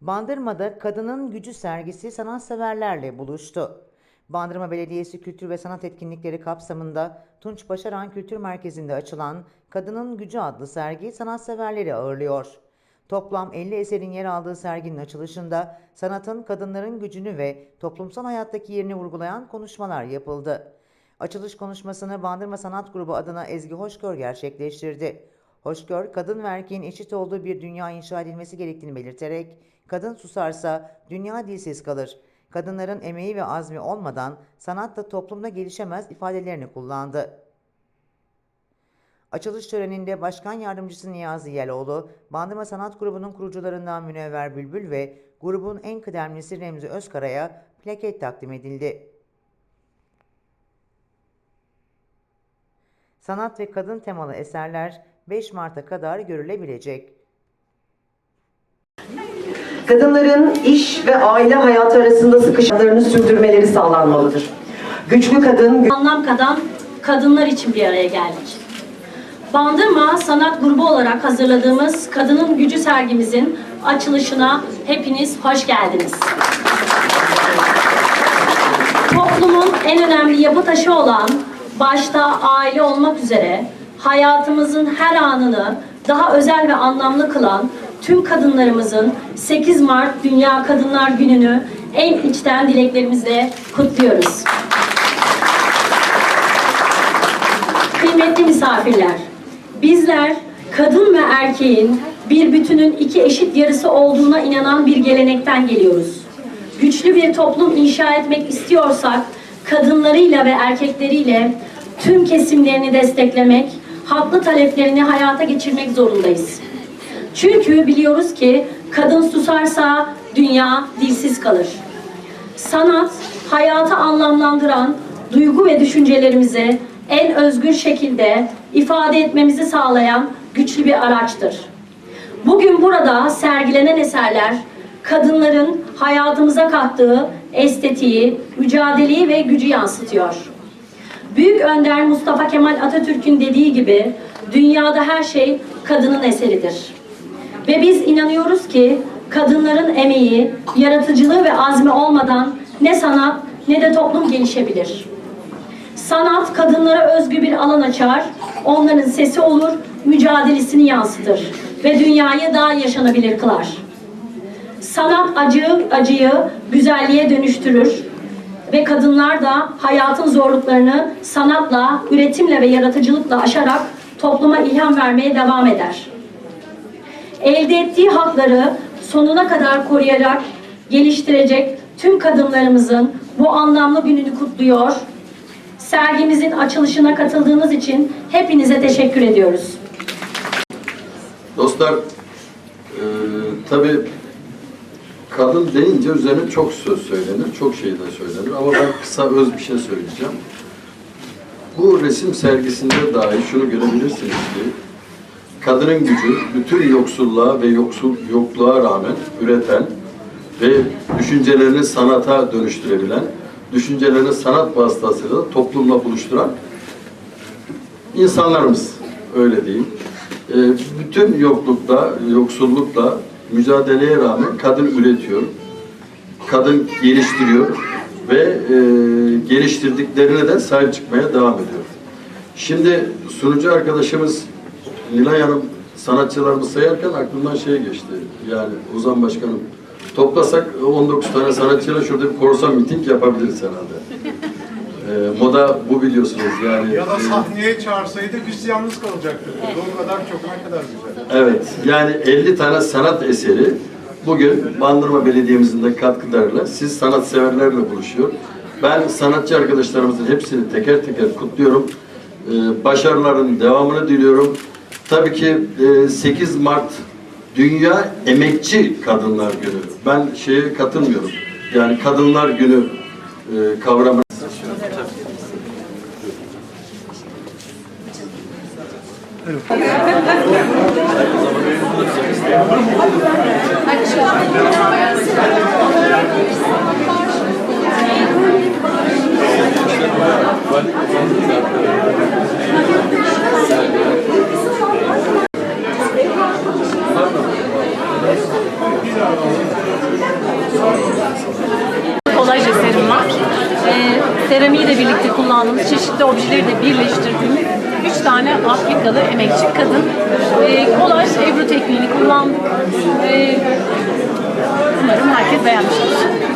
Bandırma'da Kadının Gücü sergisi sanatseverlerle buluştu. Bandırma Belediyesi Kültür ve Sanat Etkinlikleri kapsamında Tunç Başaran Kültür Merkezi'nde açılan Kadının Gücü adlı sergi sanatseverleri ağırlıyor. Toplam 50 eserin yer aldığı serginin açılışında sanatın kadınların gücünü ve toplumsal hayattaki yerini vurgulayan konuşmalar yapıldı. Açılış konuşmasını Bandırma Sanat Grubu adına Ezgi Hoşgör gerçekleştirdi. Hoşgör, kadın ve erkeğin eşit olduğu bir dünya inşa edilmesi gerektiğini belirterek, kadın susarsa dünya dilsiz kalır. Kadınların emeği ve azmi olmadan sanat da toplumda gelişemez ifadelerini kullandı. Açılış töreninde Başkan Yardımcısı Niyazi Yeloğlu, Bandırma Sanat Grubu'nun kurucularından Münevver Bülbül ve grubun en kıdemlisi Remzi Özkara'ya plaket takdim edildi. Sanat ve kadın temalı eserler 5 Mart'a kadar görülebilecek. Kadınların iş ve aile hayatı arasında sıkışmalarını sürdürmeleri sağlanmalıdır. Güçlü kadın, anlam katan kadınlar için bir araya geldik. Bandırma Sanat Grubu olarak hazırladığımız Kadının Gücü sergimizin açılışına hepiniz hoş geldiniz. Toplumun en önemli yapı taşı olan başta aile olmak üzere hayatımızın her anını daha özel ve anlamlı kılan tüm kadınlarımızın 8 Mart Dünya Kadınlar Günü'nü en içten dileklerimizle kutluyoruz. Kıymetli misafirler, bizler kadın ve erkeğin bir bütünün iki eşit yarısı olduğuna inanan bir gelenekten geliyoruz. Güçlü bir toplum inşa etmek istiyorsak, kadınlarıyla ve erkekleriyle tüm kesimlerini desteklemek, haklı taleplerini hayata geçirmek zorundayız. Çünkü biliyoruz ki kadın susarsa dünya dilsiz kalır. Sanat, hayatı anlamlandıran duygu ve düşüncelerimizi en özgür şekilde ifade etmemizi sağlayan güçlü bir araçtır. Bugün burada sergilenen eserler, kadınların hayatımıza kattığı estetiği, mücadeleyi ve gücü yansıtıyor. Büyük önder Mustafa Kemal Atatürk'ün dediği gibi, dünyada her şey kadının eseridir. Ve biz inanıyoruz ki kadınların emeği, yaratıcılığı ve azmi olmadan ne sanat ne de toplum gelişebilir. Sanat kadınlara özgü bir alan açar, onların sesi olur, mücadelesini yansıtır ve dünyayı daha yaşanabilir kılar. Sanat acı, acıyı güzelliğe dönüştürür ve kadınlar da hayatın zorluklarını sanatla, üretimle ve yaratıcılıkla aşarak topluma ilham vermeye devam eder elde ettiği hakları sonuna kadar koruyarak geliştirecek tüm kadınlarımızın bu anlamlı gününü kutluyor. Sergimizin açılışına katıldığınız için hepinize teşekkür ediyoruz. Dostlar, e, tabii kadın deyince üzerine çok söz söylenir, çok şey de söylenir ama ben kısa öz bir şey söyleyeceğim. Bu resim sergisinde dahi şunu görebilirsiniz ki, kadının gücü bütün yoksulluğa ve yoksul yokluğa rağmen üreten ve düşüncelerini sanata dönüştürebilen, düşüncelerini sanat vasıtasıyla toplumla buluşturan insanlarımız öyle diyeyim. Ee, bütün yoklukta, yoksullukla mücadeleye rağmen kadın üretiyor, kadın geliştiriyor ve e, geliştirdiklerine de sahip çıkmaya devam ediyor. Şimdi sunucu arkadaşımız Nilay Hanım sanatçılarımı sayarken aklımdan şey geçti. Yani Ozan Başkanım toplasak 19 tane sanatçıyla şurada bir korsan miting yapabiliriz herhalde. Ee, moda bu biliyorsunuz yani. Ya da e, sahneye çağırsaydık biz yalnız kalacaktık. O kadar çok ne kadar güzel. Evet, yani 50 tane sanat eseri bugün Bandırma Belediye'mizin de katkılarıyla siz sanatseverlerle buluşuyor. Ben sanatçı arkadaşlarımızın hepsini teker teker kutluyorum. Ee, başarıların devamını diliyorum. Tabii ki e, 8 Mart Dünya Emekçi Kadınlar Günü. Ben şeye katılmıyorum. Yani Kadınlar Günü e, kavramı Kolaj eserim var. Ee, seramiği de birlikte kullandığımız çeşitli objeleri de birleştirdiğimiz üç tane Afrikalı emekçi kadın. Ee, kolaj Ebru tekniğini kullandık. Ee, umarım herkes beğenmiştir.